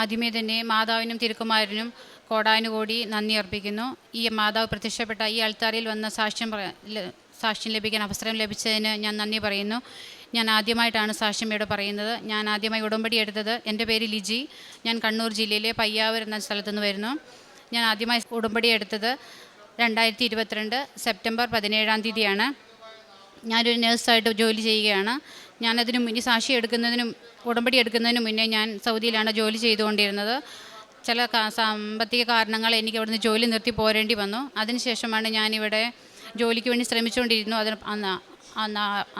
ആദ്യമേ തന്നെ മാതാവിനും തിരുക്കുമാരനും കോടാനുകോടി നന്ദി അർപ്പിക്കുന്നു. ഈ മാതാവ് പ്രത്യക്ഷപ്പെട്ട ഈ അൾത്താരയിൽ വന്ന സാക്ഷ്യം സാക്ഷ്യം ലഭിക്കാൻ അവസരം ലഭിച്ചതിന് ഞാൻ നന്ദി പറയുന്നു. ഞാൻ ആദ്യമായിട്ടാണ് സാക്ഷ്യം ഇവിടെ പറയുന്നത്. ഞാൻ ആദ്യമായി ഉടമ്പടി എടുത്തത് എന്റെ പേര് ലിജി. ഞാൻ കണ്ണൂർ ജില്ലയിലെ പയ്യാവൂർ എന്ന സ്ഥലത്തു നിന്ന് വരുന്നു. ഞാൻ ആദ്യമായി ഉടമ്പടി എടുത്തത് രണ്ടായിരത്തി ഇരുപത്തിരണ്ട് സെപ്റ്റംബർ പതിനേഴാം തീയതിയാണ്. ഞാനൊരു നേഴ്സായിട്ട് ജോലി ചെയ്യുകയാണ്. ഞാനതിന് മുന്നേ സാക്ഷി എടുക്കുന്നതിനും ഉടമ്പടി എടുക്കുന്നതിനു മുന്നേ ഞാൻ സൗദിയിലാണ് ജോലി ചെയ്തുകൊണ്ടിരുന്നത്. ചില സാമ്പത്തിക കാരണങ്ങൾ എനിക്ക് അവിടുന്ന് ജോലി നിർത്തി പോരേണ്ടി വന്നു. അതിനുശേഷമാണ് ഞാനിവിടെ ജോലിക്ക് വേണ്ടി ശ്രമിച്ചുകൊണ്ടിരുന്നു. അതിന്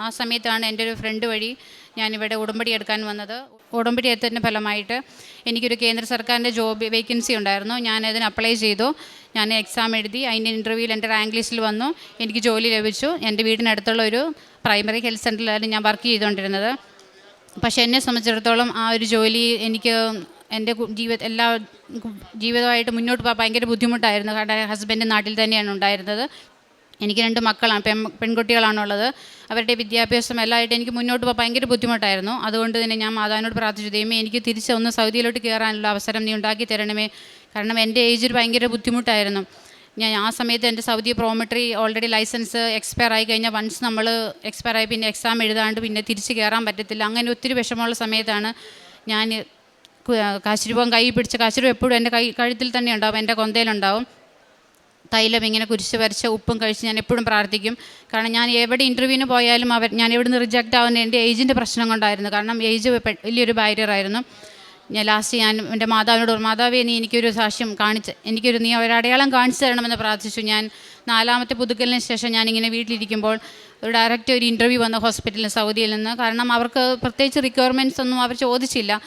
ആ സമയത്താണ് എന്റെ ഒരു ഫ്രണ്ട് വഴി ഞാനിവിടെ ഉടമ്പടി എടുക്കാൻ വന്നത്. ഉടമ്പടി എടുത്തതിന്റെ ഫലമായിട്ട് എനിക്കൊരു കേന്ദ്ര സർക്കാരിന്റെ ജോബ് വേക്കൻസി ഉണ്ടായിരുന്നു. ഞാൻ അതിന് അപ്ലൈ ചെയ്തു. ഞാൻ എക്സാം എഴുതി അതിന്റെ ഇന്റർവ്യൂവിൽ എന്റെ റാങ്ക് ലിസ്റ്റിൽ വന്നു. എനിക്ക് ജോലി ലഭിച്ചു. എന്റെ വീടിനടുത്തുള്ള ഒരു പ്രൈമറി ഹെൽത്ത് സെന്ററിലാണ് ഞാൻ വർക്ക് ചെയ്തുകൊണ്ടിരുന്നത്. പക്ഷേ എന്നെ സംബന്ധിച്ചിടത്തോളം ആ ഒരു ജോലി എനിക്ക് എന്റെ ജീവിത എല്ലാ ജീവിതമായിട്ട് മുന്നോട്ട് പോകാൻ ഭയങ്കര ബുദ്ധിമുട്ടായിരുന്നു. കാരണം ഹസ്ബൻഡ് നാട്ടിൽ തന്നെയാണ് ഉണ്ടായിരുന്നത്. എനിക്ക് രണ്ട് മക്കളാണ് പെൺ പെൺകുട്ടികളാണുള്ളത്. അവരുടെ വിദ്യാഭ്യാസം എല്ലാമായിട്ട് എനിക്ക് മുന്നോട്ട് പോകാൻ ഭയങ്കര ബുദ്ധിമുട്ടായിരുന്നു. അതുകൊണ്ട് തന്നെ ഞാൻ മാതാവിനോട് പ്രാർത്ഥിച്ചു ദൈവമേ എനിക്ക് തിരിച്ച് ഒന്ന് സൗദിയിലോട്ട് കയറാനുള്ള അവസരം നീ ഉണ്ടാക്കി തരണമേ. കാരണം എന്റെ ഏജിൽ ഭയങ്കര ബുദ്ധിമുട്ടായിരുന്നു. ഞാൻ ആ സമയത്ത് എന്റെ സൗദി പ്രോമെട്രി ഓൾറെഡി ലൈസൻസ് എക്സ്പയർ ആയി കഴിഞ്ഞാൽ വൺസ് നമ്മൾ എക്സ്പയർ ആയി പിന്നെ എക്സാം എഴുതാണ്ട് പിന്നെ തിരിച്ച് കയറാൻ പറ്റത്തില്ല. അങ്ങനെ ഒത്തിരി വിഷമമുള്ള സമയത്താണ് ഞാൻ കാശിരൂപം കൈ പിടിച്ച കാശിരൂപം എപ്പോഴും എന്റെ കൈ കഴുത്തിൽ തന്നെ ഉണ്ടാവും എന്റെ കൊന്തയിലുണ്ടാവും. തൈലം ഇങ്ങനെ കുരിശ് വരച്ച ഉപ്പും കഴിച്ച് ഞാൻ എപ്പോഴും പ്രാർത്ഥിക്കും. കാരണം ഞാൻ എവിടെ ഇന്റർവ്യൂവിന് പോയാലും അവർ ഞാൻ എവിടെ നിന്ന് റിജക്റ്റ് ആവുന്ന എന്റെ ഏജിന്റെ പ്രശ്നം കൊണ്ടായിരുന്നു. കാരണം ഏജ് വലിയൊരു ബാരിയർ ആയിരുന്നു. ഞാൻ ലാസ്റ്റ് ഞാൻ എന്റെ മാതാവിനോട് മാതാവേ നീ എനിക്കൊരു സാക്ഷ്യം കാണിച്ച് എനിക്കൊരു നീ ഒരു അടയാളം കാണിച്ചു തരണമെന്ന് പ്രാർത്ഥിച്ചു. ഞാൻ നാലാമത്തെ പുതുക്കലിന് ശേഷം ഞാനിങ്ങനെ വീട്ടിലിരിക്കുമ്പോൾ ഒരു ഡയറക്റ്റ് ഒരു ഇന്റർവ്യൂ വന്ന ഹോസ്പിറ്റലിൽ സൗദിയിൽ നിന്ന്. കാരണം അവർക്ക് പ്രത്യേകിച്ച് റിക്വയർമെന്റ്സ് ഒന്നും അവർ ചോദിച്ചില്ല.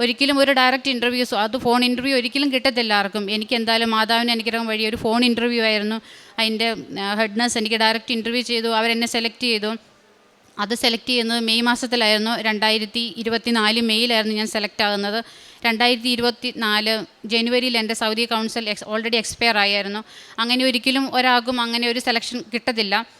ഒരിക്കലും ഒരു ഡയറക്റ്റ് ഇന്റർവ്യൂസ് അത് ഫോൺ ഇന്റർവ്യൂ ഒരിക്കലും കിട്ടത്തില്ല ആർക്കും. എനിക്ക് എന്തായാലും മാതാവിന് അനുഗ്രഹം വഴി ഒരു ഫോൺ ഇന്റർവ്യൂ ആയിരുന്നു. അതിന്റെ ഹെഡ് എനിക്ക് ഡയറക്റ്റ് ഇന്റർവ്യൂ ചെയ്തു. അവരെന്നെ സെലക്ട് ചെയ്തു. അത് സെലക്ട് ചെയ്യുന്നത് മെയ് മാസത്തിലായിരുന്നു. രണ്ടായിരത്തി ഇരുപത്തി നാല് മെയ്യിലായിരുന്നു ഞാൻ സെലക്ട് ആകുന്നത്. രണ്ടായിരത്തി ഇരുപത്തി നാല് ജനുവരിയിൽ എന്റെ Saudi council ex already expire ആയിരുന്നു. അങ്ങനെ ഒരിക്കലും ഒരാൾക്കും അങ്ങനെ ഒരു സെലക്ഷൻ കിട്ടത്തില്ല.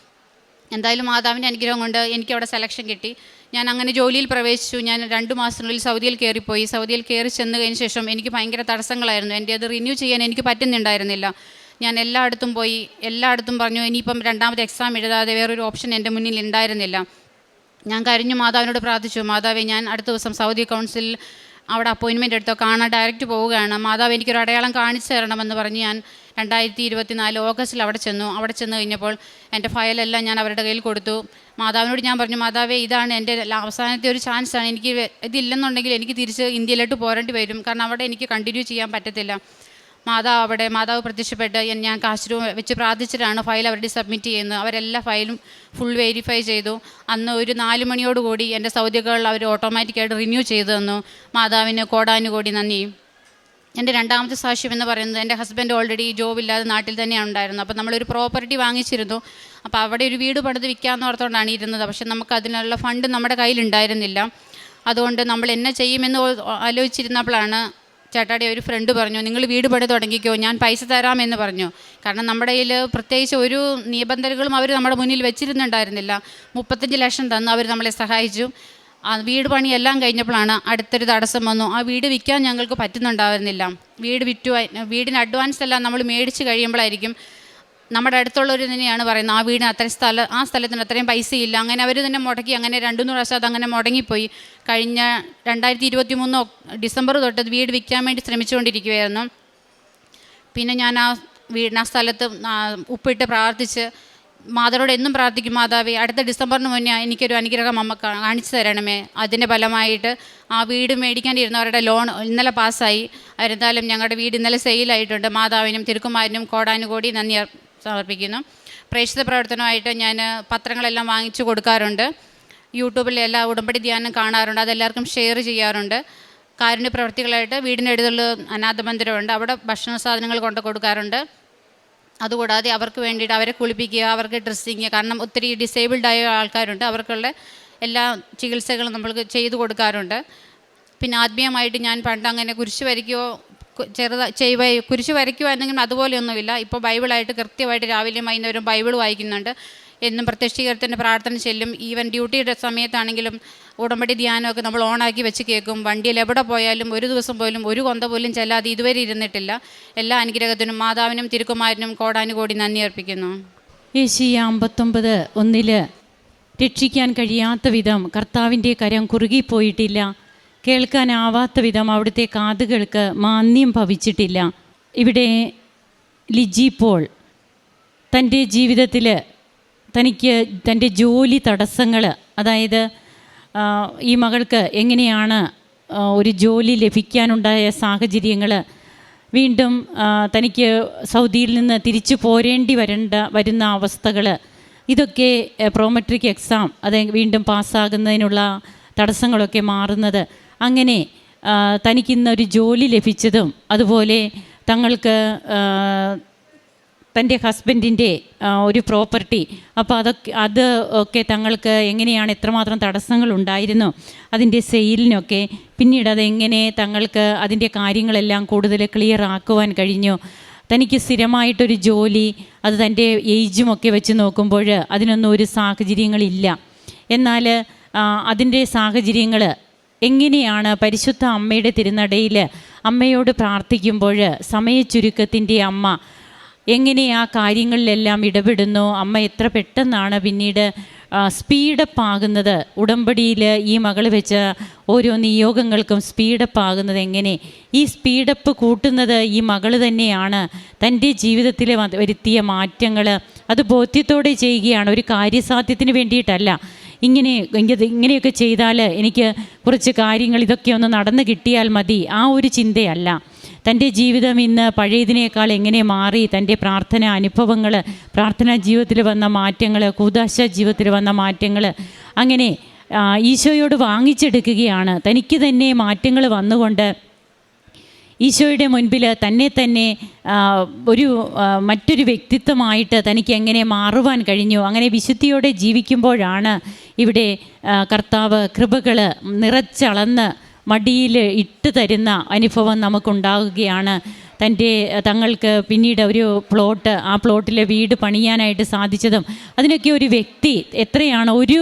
എന്തായാലും മാതാവിന്റെ അനുഗ്രഹം കൊണ്ട് എനിക്ക് അവിടെ സെലക്ഷൻ കിട്ടി. ഞാൻ അങ്ങനെ ജോലിയിൽ പ്രവേശിച്ചു. ഞാൻ രണ്ട് മാസത്തിനുള്ളിൽ സൗദിയിൽ കയറിപ്പോയി. സൗദിയിൽ കയറി ചെന്ന് കഴിഞ്ഞ ശേഷം എനിക്ക് ഭയങ്കര തടസ്സങ്ങളായിരുന്നു. എന്റെ അത് റിന്യൂ ചെയ്യാൻ എനിക്ക് പറ്റുന്നുണ്ടായിരുന്നില്ല. ഞാൻ എല്ലായിടത്തും പോയി. എല്ലായിടത്തും പറഞ്ഞു ഇനിയിപ്പം രണ്ടാമത് എക്സാം എഴുതാതെ വേറൊരു ഓപ്ഷൻ എന്റെ മുന്നിൽ ഉണ്ടായിരുന്നില്ല. ഞാൻ കഴിഞ്ഞു മാതാവിനോട് പ്രാർത്ഥിച്ചു. മാതാവെ ഞാൻ അടുത്ത ദിവസം സൗദി കൗൺസിലിൽ അവിടെ അപ്പോയിൻമെന്റ് എടുത്തോ? കാണാൻ ഡയറക്റ്റ് പോവുകയാണ്. മാതാവ് എനിക്കൊരു അടയാളം കാണിച്ചു തരണമെന്ന് പറഞ്ഞ് ഞാൻ രണ്ടായിരത്തി ഇരുപത്തി നാല് ഓഗസ്റ്റിൽ അവിടെ ചെന്നു. അവിടെ ചെന്ന് കഴിഞ്ഞപ്പോൾ എന്റെ ഫയലെല്ലാം ഞാൻ അവരുടെ കയ്യിൽ കൊടുത്തു. മാതാവിനോട് ഞാൻ പറഞ്ഞു മാതാവേ ഇതാണ് എന്റെ അവസാനത്തെ ഒരു ചാൻസാണ് എനിക്ക് ഇതില്ലെന്നുണ്ടെങ്കിൽ എനിക്ക് തിരിച്ച് ഇന്ത്യയിലോട്ട് പോരേണ്ടി വരും. കാരണം അവിടെ എനിക്ക് കണ്ടിന്യൂ ചെയ്യാൻ പറ്റത്തില്ല. മാതാവ് അവിടെ മാതാവ് പ്രത്യക്ഷപ്പെട്ട് ഞാൻ കാശുരൂപം വെച്ച് പ്രാർത്ഥിച്ചിട്ടാണ് ഫയൽ അവരുടെ സബ്മിറ്റ് ചെയ്യുന്നത്. അവരെല്ലാ ഫയലും ഫുൾ വെരിഫൈ ചെയ്തു. അന്ന് ഒരു നാല് മണിയോടുകൂടി എന്റെ സൗദികൾ അവർ ഓട്ടോമാറ്റിക്കായിട്ട് റിന്യൂ ചെയ്തു തന്നു. മാതാവിന് കോടാനുകോടി നന്ദി. എന്റെ രണ്ടാമത്തെ സാക്ഷ്യം എന്ന് പറയുന്നത് എന്റെ ഹസ്ബൻഡ് ഓൾറെഡി ജോബ് ഇല്ലാതെ നാട്ടിൽ തന്നെയാണ് ഉണ്ടായിരുന്നത്. അപ്പോൾ നമ്മളൊരു പ്രോപ്പർട്ടി വാങ്ങിച്ചിരുന്നു. അപ്പോൾ അവിടെ ഒരു വീട് പണിത് വിൽക്കാമെന്ന് ഓർത്തുകൊണ്ടാണ് ഇരുന്നത്. പക്ഷേ നമുക്ക് അതിനുള്ള ഫണ്ട് നമ്മുടെ കയ്യിലുണ്ടായിരുന്നില്ല. അതുകൊണ്ട് നമ്മൾ എന്നെ ചെയ്യുമെന്ന് ആലോചിച്ചിരുന്നപ്പോഴാണ് ചേട്ടാടി ഒരു ഫ്രണ്ട് പറഞ്ഞു നിങ്ങൾ വീട് പണി തുടങ്ങിക്കോ ഞാൻ പൈസ തരാമെന്ന് പറഞ്ഞു. കാരണം നമ്മുടെ കയ്യിൽ പ്രത്യേകിച്ച് ഒരു നിബന്ധനകളും അവർ നമ്മുടെ മുന്നിൽ വെച്ചിരുന്നുണ്ടായിരുന്നില്ല. മുപ്പത്തഞ്ച് ലക്ഷം തന്ന് അവർ നമ്മളെ സഹായിച്ചു. ആ വീട് പണിയെല്ലാം കഴിഞ്ഞപ്പോഴാണ് അടുത്തൊരു തടസ്സം വന്നു. ആ വീട് വിൽക്കാൻ ഞങ്ങൾക്ക് പറ്റുന്നുണ്ടായിരുന്നില്ല. വീട് വിറ്റു വീടിന് അഡ്വാൻസ് എല്ലാം നമ്മൾ മേടിച്ച് കഴിയുമ്പോഴായിരിക്കും നമ്മുടെ അടുത്തുള്ളവർ തന്നെയാണ് പറയുന്നത് ആ വീടിന് അത്രയും സ്ഥലം ആ സ്ഥലത്തിന് അത്രയും പൈസയില്ല. അങ്ങനെ അവർ തന്നെ മുടക്കി അങ്ങനെ രണ്ടു മൂന്ന് പ്രാവശ്യം അതങ്ങനെ മുടങ്ങിപ്പോയി. കഴിഞ്ഞ രണ്ടായിരത്തി ഇരുപത്തി മൂന്ന് ഡിസംബർ തൊട്ട് വീട് വിൽക്കാൻ വേണ്ടി ശ്രമിച്ചുകൊണ്ടിരിക്കുകയായിരുന്നു പിന്നെ ഞാൻ ആ വീടിന് ആ സ്ഥലത്ത് ഉപ്പിട്ട് പ്രാർത്ഥിച്ച് മാതാവിനോട് എന്നും പ്രാർത്ഥിക്കും മാതാവേ അടുത്ത ഡിസംബറിന് മുന്നേ എനിക്കൊരു അനുഗ്രഹം അമ്മ കാണിച്ചു തരണമേ. അതിന്റെ ഫലമായിട്ട് ആ വീട് മേടിക്കാണ്ടിരുന്നവരുടെ ലോൺ ഇന്നലെ പാസ്സായി. അവരെന്തായാലും ഞങ്ങളുടെ വീട് ഇന്നലെ സെയിലായിട്ടുണ്ട്. മാതാവിനും തിരുക്കുമാരനും കോടാനുകോടി നന്ദി സമർപ്പിക്കുന്നു. പ്രേക്ഷിത പ്രവർത്തനമായിട്ട് ഞാൻ പത്രങ്ങളെല്ലാം വാങ്ങിച്ചു കൊടുക്കാറുണ്ട്. യൂട്യൂബിൽ എല്ലാ ഉടമ്പടി ധ്യാനം കാണാറുണ്ട്. അതെല്ലാവർക്കും ഷെയർ ചെയ്യാറുണ്ട്. കാരുണ്യ പ്രവർത്തികളായിട്ട് വീടിന്റെ അടുത്തുള്ള അനാഥ മന്ദിരമുണ്ട്. അവിടെ ഭക്ഷണ സാധനങ്ങൾ കൊണ്ട് കൊടുക്കാറുണ്ട്. അതുകൂടാതെ അവർക്ക് വേണ്ടിയിട്ട് അവരെ കുളിപ്പിക്കുക അവർക്ക് ഡ്രസ്സിങ് കാരണം ഒത്തിരി ഡിസേബിൾഡ് ആയ ആൾക്കാരുണ്ട്. അവർക്കുള്ള എല്ലാ ചികിത്സകളും നമ്മൾക്ക് ചെയ്തു കൊടുക്കാറുണ്ട്. പിന്നെ ആത്മീയമായിട്ട് ഞാൻ പണ്ട് അങ്ങനെ കുരിശ് വരയ്ക്കുകയോ ചെറുത ചെയ്യുക കുരിശ് വരയ്ക്കുവായിരുന്നെങ്കിലും അതുപോലെയൊന്നുമില്ല. ഇപ്പോൾ ബൈബിളായിട്ട് കൃത്യമായിട്ട് രാവിലെയും വൈകുന്നേരം ബൈബിൾ വായിക്കുന്നുണ്ട്. എന്നും പ്രത്യക്ഷീകരണത്തിന്റെ പ്രാർത്ഥന ചെല്ലും. ഈവൻ ഡ്യൂട്ടിയുടെ സമയത്താണെങ്കിലും ഉടമ്പടി ധ്യാനമൊക്കെ നമ്മൾ ഓണാക്കി വെച്ച് കേൾക്കും. വണ്ടിയിൽ എവിടെ പോയാലും ഒരു ദിവസം പോലും ഒരു കൊന്ത പോലും ചെല്ലാതെ ഇതുവരെ ഇരുന്നിട്ടില്ല. എല്ലാ അനുഗ്രഹത്തിനും മാതാവിനും തിരുക്കുമാരനും കോടാനുകോടി നന്ദി അർപ്പിക്കുന്നു. യേശീ അമ്പത്തൊമ്പത് ഒന്നിൽ രക്ഷിക്കാൻ കഴിയാത്ത വിധം കർത്താവിന്റെ കരം കുറുകിപ്പോയിട്ടില്ല കേൾക്കാനാവാത്ത വിധം അവിടുത്തെ കാതുകൾക്ക് മാന്യം ഭവിച്ചിട്ടില്ല. ഇവിടെ ലിജി പോൾ തന്റെ ജീവിതത്തിൽ തനിക്ക് തന്റെ ജോലി തടസ്സങ്ങൾ അതായത് ഈ മകൾക്ക് എങ്ങനെയാണ് ഒരു ജോലി ലഭിക്കാനുണ്ടായ സാഹചര്യങ്ങൾ വീണ്ടും തനിക്ക് സൗദിയിൽ നിന്ന് തിരിച്ചു പോരേണ്ടി വരേണ്ട വരുന്ന അവസ്ഥകൾ ഇതൊക്കെ പ്രോമെട്രിക് എക്സാം അത് വീണ്ടും പാസ്സാകുന്നതിനുള്ള തടസ്സങ്ങളൊക്കെ മാറുന്നത്. അങ്ങനെ തനിക്കിന്നൊരു ജോലി ലഭിച്ചതും അതുപോലെ തങ്ങൾക്ക് തന്റെ ഹസ്ബൻഡിന്റെ ഒരു പ്രോപ്പർട്ടി. അപ്പോൾ അതൊക്കെ അത് ഒക്കെ തങ്ങൾക്ക് എങ്ങനെയാണ് എത്രമാത്രം തടസ്സങ്ങൾ ഉണ്ടായിരുന്നു അതിന്റെ സെയിലിനൊക്കെ. പിന്നീട് അതെങ്ങനെ തങ്ങൾക്ക് അതിന്റെ കാര്യങ്ങളെല്ലാം കൂടുതൽ ക്ലിയർ ആക്കുവാൻ കഴിഞ്ഞു. തനിക്ക് സ്ഥിരമായിട്ടൊരു ജോലി അത് തന്റെ ഏജുമൊക്കെ വെച്ച് നോക്കുമ്പോൾ അതിനൊന്നും ഒരു സാഹചര്യങ്ങളില്ല. എന്നാൽ അതിന്റെ സാഹചര്യങ്ങൾ എങ്ങനെയാണ് പരിശുദ്ധ അമ്മയുടെ തിരുനടയിൽ അമ്മയോട് പ്രാർത്ഥിക്കുമ്പോൾ സമയച്ചുരുക്കത്തിന്റെ അമ്മ എങ്ങനെ ആ കാര്യങ്ങളിലെല്ലാം ഇടപെടുന്നു? അമ്മ എത്ര പെട്ടെന്നാണ് പിന്നീട് സ്പീഡപ്പ് ആകുന്നത് ഉടമ്പടിയിൽ ഈ മകൾ വെച്ച ഓരോ നിയോഗങ്ങൾക്കും സ്പീഡപ്പ് ആകുന്നത് എങ്ങനെ? ഈ സ്പീഡപ്പ് കൂട്ടുന്നത് ഈ മകൾ തന്നെയാണ്. തന്റെ ജീവിതത്തിൽ വരുത്തിയ മാറ്റങ്ങൾ അത് ബോധ്യത്തോടെ ചെയ്യുകയാണ്. ഒരു കാര്യസാധ്യത്തിന് വേണ്ടിയിട്ടല്ല. ഇങ്ങനെ ഇങ്ങനെ ഇങ്ങനെയൊക്കെ ചെയ്താൽ എനിക്ക് കുറച്ച് കാര്യങ്ങൾ ഇതൊക്കെ ഒന്ന് നടന്നു കിട്ടിയാൽ മതി. ആ ഒരു ചിന്തയല്ല. തന്റെ ജീവിതം ഇന്ന് പഴയതിനേക്കാൾ എങ്ങനെ മാറി തന്റെ പ്രാർത്ഥന അനുഭവങ്ങൾ പ്രാർത്ഥനാ ജീവിതത്തിൽ വന്ന മാറ്റങ്ങൾ കൂതാശ ജീവിതത്തിൽ വന്ന മാറ്റങ്ങൾ അങ്ങനെ ഈശോയോട് വാങ്ങിച്ചെടുക്കുകയാണ്. തനിക്ക് തന്നെ മാറ്റങ്ങൾ വന്നുകൊണ്ട് ഈശോയുടെ മുൻപിൽ തന്നെ തന്നെ ഒരു മറ്റൊരു വ്യക്തിത്വമായിട്ട് തനിക്ക് എങ്ങനെ മാറുവാൻ കഴിഞ്ഞു അങ്ങനെ വിശുദ്ധിയോടെ ജീവിക്കുമ്പോഴാണ് ഇവിടെ കർത്താവ് കൃപകൾ നിറച്ചളന്ന് മടിയിൽ ഇട്ട് തരുന്ന അനുഭവം നമുക്കുണ്ടാകുകയാണ് തന്റെ തങ്ങൾക്ക് പിന്നീട് ഒരു പ്ലോട്ട് ആ പ്ലോട്ടിലെ വീട് പണിയാനായിട്ട് സാധിച്ചതും അതിനൊക്കെ ഒരു വ്യക്തി എത്രയാണ് ഒരു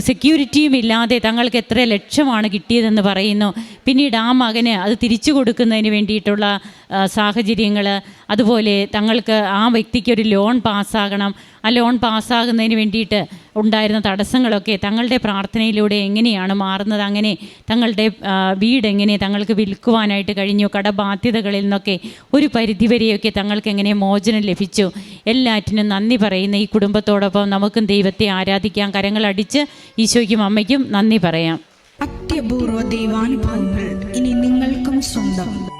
സെക്യൂരിറ്റിയും ഇല്ലാതെ തങ്ങൾക്ക് എത്ര ലക്ഷമാണ് കിട്ടിയതെന്ന് പറയുന്നു. പിന്നീട് ആ മകന് അത് തിരിച്ചു കൊടുക്കുന്നതിന് വേണ്ടിയിട്ടുള്ള സാഹചര്യങ്ങൾ അതുപോലെ തങ്ങൾക്ക് ആ വ്യക്തിക്ക് ഒരു ലോൺ പാസ്സാകണം. ആ ലോൺ പാസ്സാകുന്നതിന് വേണ്ടിയിട്ട് ഉണ്ടായിരുന്ന തടസ്സങ്ങളൊക്കെ തങ്ങളുടെ പ്രാർത്ഥനയിലൂടെ എങ്ങനെയാണ് മാറുന്നത്? അങ്ങനെ തങ്ങളുടെ വീട് എങ്ങനെ തങ്ങൾക്ക് വിൽക്കുവാനായിട്ട് കഴിഞ്ഞു? കടബാധ്യതകളിൽ നിന്നൊക്കെ ഒരു പരിധിവരെയൊക്കെ തങ്ങൾക്ക് എങ്ങനെ മോചനം ലഭിച്ചു? എല്ലാറ്റിനും നന്ദി പറയുന്ന. ഈ കുടുംബത്തോടൊപ്പം നമുക്കും ദൈവത്തെ ആരാധിക്കാം. കരങ്ങളടിച്ച് ഈശോയ്ക്കും അമ്മയ്ക്കും നന്ദി പറയാം. അത്യപൂർവ ദൈവാനുഭവങ്ങൾ ഇനി നിങ്ങൾക്കും സ്വന്തം.